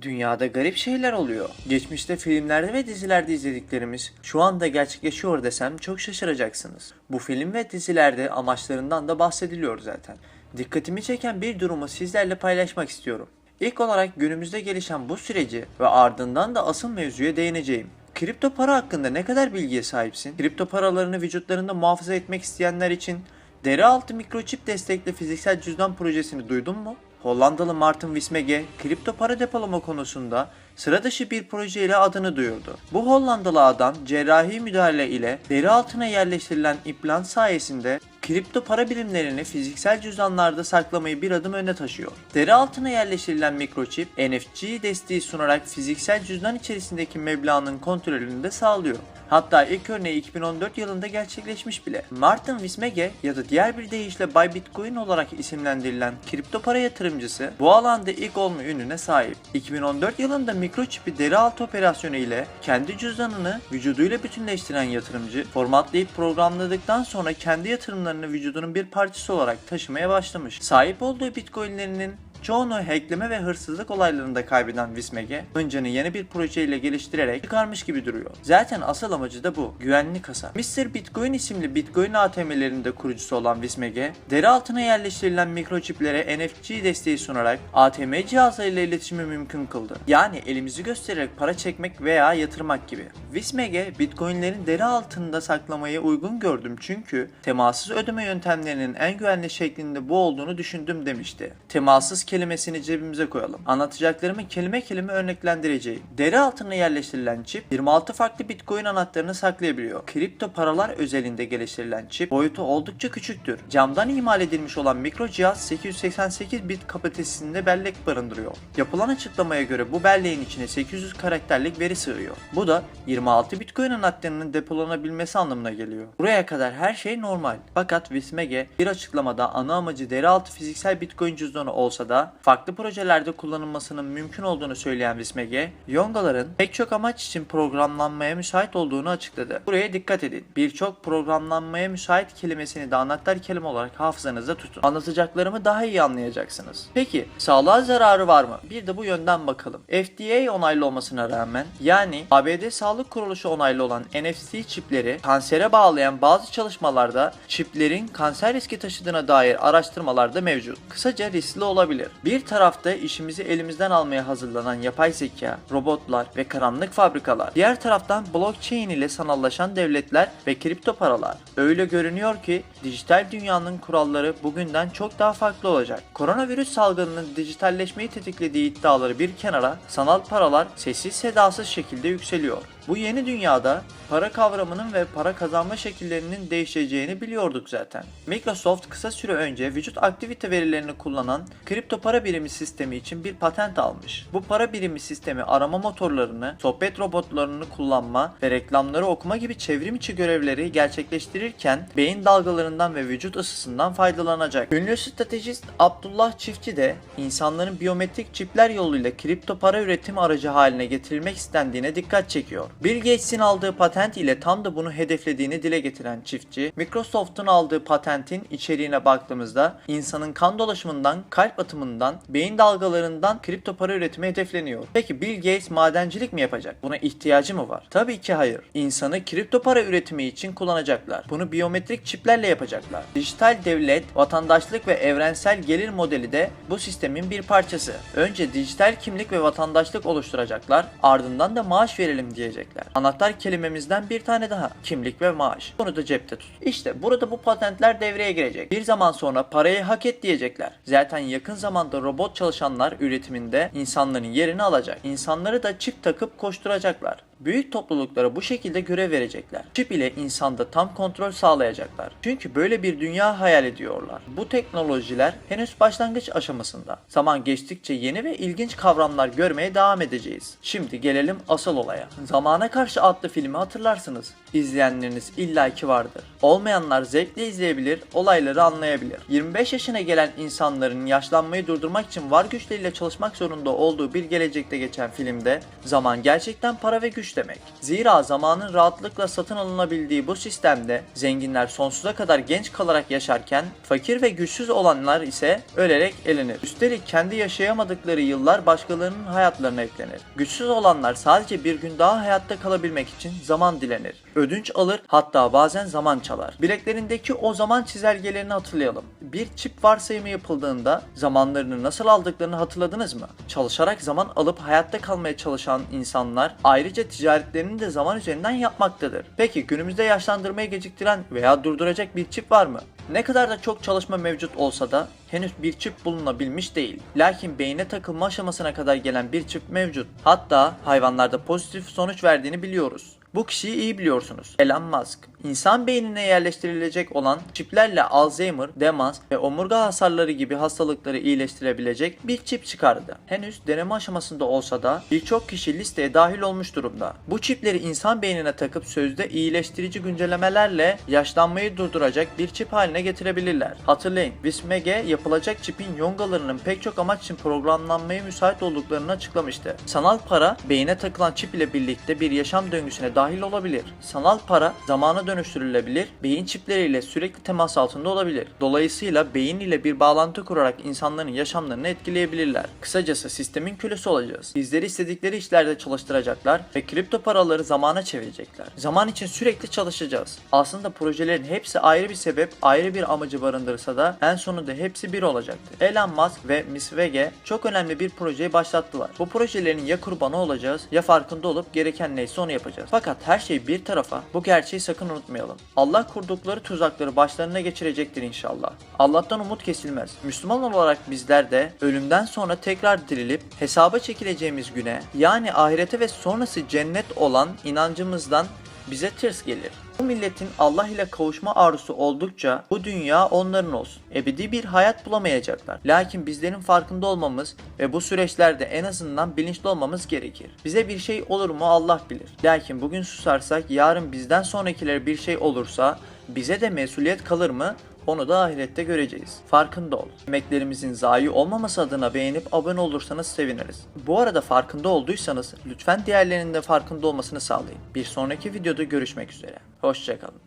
Dünyada garip şeyler oluyor. Geçmişte filmlerde ve dizilerde izlediklerimiz şu anda gerçekleşiyor desem çok şaşıracaksınız. Bu film ve dizilerde amaçlarından da bahsediliyor zaten. Dikkatimi çeken bir durumu sizlerle paylaşmak istiyorum. İlk olarak günümüzde gelişen bu süreci ve ardından da asıl mevzuya değineceğim. Kripto para hakkında ne kadar bilgiye sahipsin? Kripto paralarını vücutlarında muhafaza etmek isteyenler için deri altı mikroçip destekli fiziksel cüzdan projesini duydun mu? Hollandalı Martin Wismege kripto para depolama konusunda sıra dışı bir proje ile adını duyurdu. Bu Hollandalı adam cerrahi müdahale ile deri altına yerleştirilen implant sayesinde kripto para birimlerini fiziksel cüzdanlarda saklamayı bir adım öne taşıyor. Deri altına yerleştirilen mikroçip NFC desteği sunarak fiziksel cüzdan içerisindeki meblağın kontrolünü de sağlıyor. Hatta ilk örneği 2014 yılında gerçekleşmiş bile. Martin Wismege ya da diğer bir deyişle Buy Bitcoin olarak isimlendirilen kripto para yatırımcısı bu alanda ilk olma ününe sahip. 2014 yılında mikroçipi deri altı operasyonu ile kendi cüzdanını vücuduyla bütünleştiren yatırımcı formatlayıp programladıktan sonra kendi yatırımlarını vücudunun bir parçası olarak taşımaya başlamış. Sahip olduğu bitcoinlerinin Çoğunu hackleme ve hırsızlık olaylarında kaybeden Wismege, hıncını yeni bir projeyle geliştirerek çıkarmış gibi duruyor. Zaten asıl amacı da bu, güvenli kasa. Mr. Bitcoin isimli Bitcoin ATM'lerinin de kurucusu olan Wismege, deri altına yerleştirilen mikroçiplere NFC desteği sunarak ATM cihazlarıyla iletişimi mümkün kıldı. Yani elimizi göstererek para çekmek veya yatırmak gibi. Wismege, Bitcoin'lerin deri altında saklamayı uygun gördüm çünkü temassız ödeme yöntemlerinin en güvenli şeklinde bu olduğunu düşündüm demişti. Temassız kelimesini cebimize koyalım. Anlatacaklarımı kelime kelime örneklendireceğim. Deri altına yerleştirilen çip 26 farklı Bitcoin anahtarını saklayabiliyor. Kripto paralar özelinde geliştirilen çip boyutu oldukça küçüktür. Camdan imal edilmiş olan mikro cihaz 888 bit kapasitesinde bellek barındırıyor. Yapılan açıklamaya göre bu belleğin içine 800 karakterlik veri sığıyor. Bu da 26 Bitcoin anahtarının depolanabilmesi anlamına geliyor. Buraya kadar her şey normal. Fakat Wismege bir açıklamada ana amacı deri altı fiziksel Bitcoin cüzdanı olsa da farklı projelerde kullanılmasının mümkün olduğunu söyleyen Wismege, Yongaların pek çok amaç için programlanmaya müsait olduğunu açıkladı. Buraya dikkat edin. Birçok programlanmaya müsait kelimesini de anahtar kelime olarak hafızanızda tutun. Anlatacaklarımı daha iyi anlayacaksınız. Peki sağlığa zararı var mı? Bir de bu yönden bakalım. FDA onaylı olmasına rağmen yani ABD Sağlık Kuruluşu onaylı olan NFC çipleri kansere bağlayan bazı çalışmalarda çiplerin kanser riski taşıdığına dair araştırmalar da mevcut. Kısaca riskli olabilir. Bir tarafta işimizi elimizden almaya hazırlanan yapay zeka, robotlar ve karanlık fabrikalar. Diğer taraftan blockchain ile sanallaşan devletler ve kripto paralar. Öyle görünüyor ki dijital dünyanın kuralları bugünden çok daha farklı olacak. Koronavirüs salgınının dijitalleşmeyi tetiklediği iddiaları bir kenara sanal paralar sessiz sedasız şekilde yükseliyor. Bu yeni dünyada para kavramının ve para kazanma şekillerinin değişeceğini biliyorduk zaten. Microsoft kısa süre önce vücut aktivite verilerini kullanan kripto para birimi sistemi için bir patent almış. Bu para birimi sistemi arama motorlarını, sohbet robotlarını kullanma ve reklamları okuma gibi çevrim içi görevleri gerçekleştirirken beyin dalgalarından ve vücut ısısından faydalanacak. Ünlü stratejist Abdullah Çiftçi de insanların biyometrik çipler yoluyla kripto para üretim aracı haline getirilmek istendiğine dikkat çekiyor. Bill Gates'in aldığı patent ile tam da bunu hedeflediğini dile getiren çiftçi, Microsoft'un aldığı patentin içeriğine baktığımızda insanın kan dolaşımından, kalp atımından, beyin dalgalarından kripto para üretimi hedefleniyor. Peki Bill Gates madencilik mi yapacak? Buna ihtiyacı mı var? Tabii ki hayır. İnsanı kripto para üretimi için kullanacaklar. Bunu biyometrik çiplerle yapacaklar. Dijital devlet, vatandaşlık ve evrensel gelir modeli de bu sistemin bir parçası. Önce dijital kimlik ve vatandaşlık oluşturacaklar, ardından da maaş verelim diyecekler. Anahtar kelimemizden bir tane daha. Kimlik ve maaş. Bunu da cepte tut. İşte burada bu patentler devreye girecek. Bir zaman sonra parayı hak et diyecekler. Zaten yakın zamanda robot çalışanlar üretiminde insanların yerini alacak. İnsanları da çip takıp koşturacaklar. Büyük topluluklara bu şekilde görev verecekler. Çip ile insanda tam kontrol sağlayacaklar. Çünkü böyle bir dünya hayal ediyorlar. Bu teknolojiler henüz başlangıç aşamasında. Zaman geçtikçe yeni ve ilginç kavramlar görmeye devam edeceğiz. Şimdi gelelim asıl olaya. Zamana Karşı adlı filmi hatırlarsınız. İzleyenleriniz illaki vardır. Olmayanlar zevkle izleyebilir, olayları anlayabilir. 25 yaşına gelen insanların yaşlanmayı durdurmak için var güçleriyle çalışmak zorunda olduğu bir gelecekte geçen filmde zaman gerçekten para ve güç demek. Zira zamanın rahatlıkla satın alınabildiği bu sistemde zenginler sonsuza kadar genç kalarak yaşarken fakir ve güçsüz olanlar ise ölerek elenir. Üstelik kendi yaşayamadıkları yıllar başkalarının hayatlarına eklenir. Güçsüz olanlar sadece bir gün daha hayatta kalabilmek için zaman dilenir. Ödünç alır hatta bazen zaman çalar. Bileklerindeki o zaman çizelgelerini hatırlayalım. Bir çip varsayımı yapıldığında zamanlarını nasıl aldıklarını hatırladınız mı? Çalışarak zaman alıp hayatta kalmaya çalışan insanlar ayrıca ticaretlerini de zaman üzerinden yapmaktadır. Peki günümüzde yaşlandırmayı geciktiren veya durduracak bir çip var mı? Ne kadar da çok çalışma mevcut olsa da henüz bir çip bulunabilmiş değil. Lakin beyne takılma aşamasına kadar gelen bir çip mevcut. Hatta hayvanlarda pozitif sonuç verdiğini biliyoruz. Bu kişiyi iyi biliyorsunuz. Elon Musk. İnsan beynine yerleştirilecek olan çiplerle Alzheimer, demans ve omurga hasarları gibi hastalıkları iyileştirebilecek bir çip çıkardı. Henüz deneme aşamasında olsa da birçok kişi listeye dahil olmuş durumda. Bu çipleri insan beynine takıp sözde iyileştirici güncellemelerle yaşlanmayı durduracak bir çip haline getirebilirler. Hatırlayın, Vismege yapılacak çipin yongalarının pek çok amaç için programlanmaya müsait olduklarını açıklamıştı. Sanal para beyine takılan çip ile birlikte bir yaşam döngüsüne dahil olabilir. Sanal para zamana dönüştürülebilir, beyin çipleriyle sürekli temas altında olabilir. Dolayısıyla beyin ile bir bağlantı kurarak insanların yaşamlarını etkileyebilirler. Kısacası sistemin kölesi olacağız. Bizleri istedikleri işlerde çalıştıracaklar ve kripto paraları zamana çevirecekler. Zaman için sürekli çalışacağız. Aslında projelerin hepsi ayrı bir sebep, ayrı bir amacı barındırsa da en sonunda hepsi bir olacaktı. Elon Musk ve Miss Vege çok önemli bir projeyi başlattılar. Bu projelerin ya kurbanı olacağız ya farkında olup gereken neyse onu yapacağız. Fakat her şey bir tarafa bu gerçeği sakın unutmayalım. Allah kurdukları tuzakları başlarına geçirecektir inşallah. Allah'tan umut kesilmez. Müslüman olarak bizler de ölümden sonra tekrar dirilip hesaba çekileceğimiz güne yani ahirete ve sonrası cennet olan inancımızdan bize tırs gelir. Bu milletin Allah ile kavuşma arzusu oldukça bu dünya onların olsun. Ebedi bir hayat bulamayacaklar. Lakin bizlerin farkında olmamız ve bu süreçlerde en azından bilinçli olmamız gerekir. Bize bir şey olur mu Allah bilir. Lakin bugün susarsak yarın bizden sonrakilere bir şey olursa bize de mesuliyet kalır mı? Onu da ahirette göreceğiz. Farkında ol. Emeklerimizin zayi olmaması adına beğenip abone olursanız seviniriz. Bu arada farkında olduysanız lütfen diğerlerinin de farkında olmasını sağlayın. Bir sonraki videoda görüşmek üzere. Hoşçakalın.